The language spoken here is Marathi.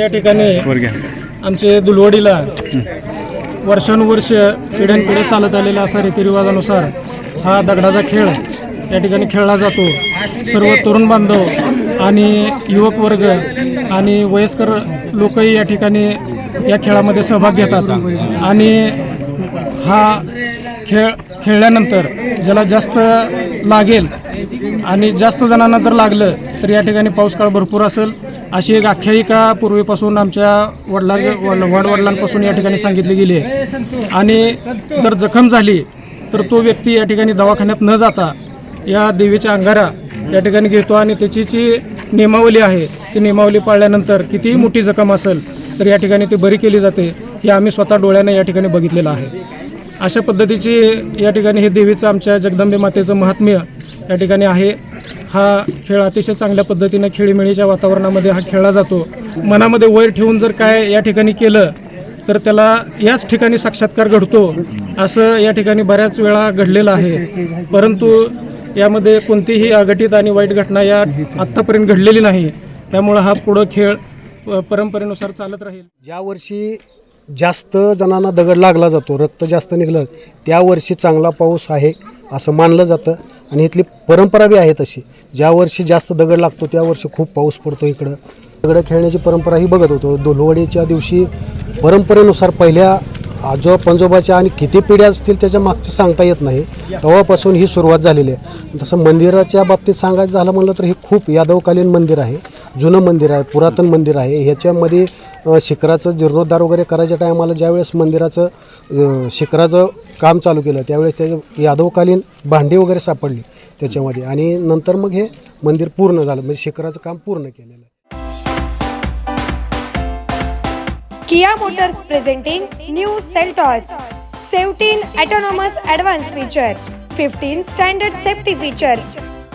या ठिकाणी आमचे दुलवडीला वर्षानुवर्ष पिढ्यानपिढ्या चालत आलेला असा रीतिरिवाजानुसार हा दगडाचा खेळ या ठिकाणी खेळला जातो. सर्व तरुण बांधव आणि युवक वर्ग आणि वयस्कर लोकही या ठिकाणी या खेळामध्ये सहभाग घेतात. आणि हा खेळ खेळल्यानंतर ज्याला जास्त लागेल आणि जास्त जणांना जर लागलं तर या ठिकाणी पाऊस काळ भरपूर असेल. अशी एक आख्यायिका पूर्वीपासून आमच्या वडिला वडवडिलांपासून या ठिकाणी सांगितली गेली आहे. आणि जर जखम झाली तर तो व्यक्ती या ठिकाणी दवाखान्यात न जाता या देवीच्या अंगारा या ठिकाणी घेतो आणि त्याची जी नियमावली आहे ती नियमावली पाळल्यानंतर कितीही मोठी जखम असेल तर या ठिकाणी ती बरी केली जाते हे आम्ही स्वतः डोळ्याने या ठिकाणी बघितलेलं आहे. अशा पद्धतीची या ठिकाणी हे देवीचं आमच्या जगदंबे मातेचं महात्म्य या ठिकाणी आहे. हा खेळ अतिशय चांगल्या पद्धतीनं खेळीमेळीच्या वातावरणामध्ये हा खेळला जातो. मनामध्ये वैर ठेवून जर काय या ठिकाणी केलं तर त्याला याच ठिकाणी साक्षात्कार घडतो असं या ठिकाणी बऱ्याच वेळा घडलेलं आहे. परंतु यामध्ये कोणतीही अघटित आणि वाईट घटना या आत्तापर्यंत घडलेली नाही. त्यामुळं हा पुढं खेळ परंपरेनुसार चालत राहील. ज्या वर्षी जास्त जणांना दगड लागला जातो रक्त जास्त निघलं त्या वर्षी चांगला पाऊस आहे. असं मानलं जातं. आणि इथली परंपरा बी आहे तशी. ज्या वर्षी जास्त दगड लागतो त्या वर्षी खूप पाऊस पडतो इकडं. दगड खेळण्याची परंपरा ही बघत होतो. दोलवडीच्या दिवशी परंपरेनुसार पहिल्या आजो पंजोबाच्या आणि किती पिढ्या असतील त्याच्या मागचं सांगता येत नाही. तेव्हापासून ही सुरुवात झालेली आहे. तसं मंदिराच्या बाबतीत सांगायचं झालं म्हणलं तर हे खूप यादवकालीन मंदिर आहे. जुनं मंदिर आहे पुरातन मंदिर आहे. ह्याच्यामध्ये शिखराचं जीर्णोद्धार वगैरे करायच्या टायमाला ज्यावेळेस मंदिराचं शिखराचं काम चालू केलं त्यावेळेस त्याचे यादवकालीन भांडी वगैरे सापडली त्याच्यामध्ये. आणि नंतर मग हे मंदिर पूर्ण झालं म्हणजे शिखराचं काम पूर्ण केलेलं आहे. Kia Motors presenting new Seltos 17 autonomous advanced feature, 15 standard safety features,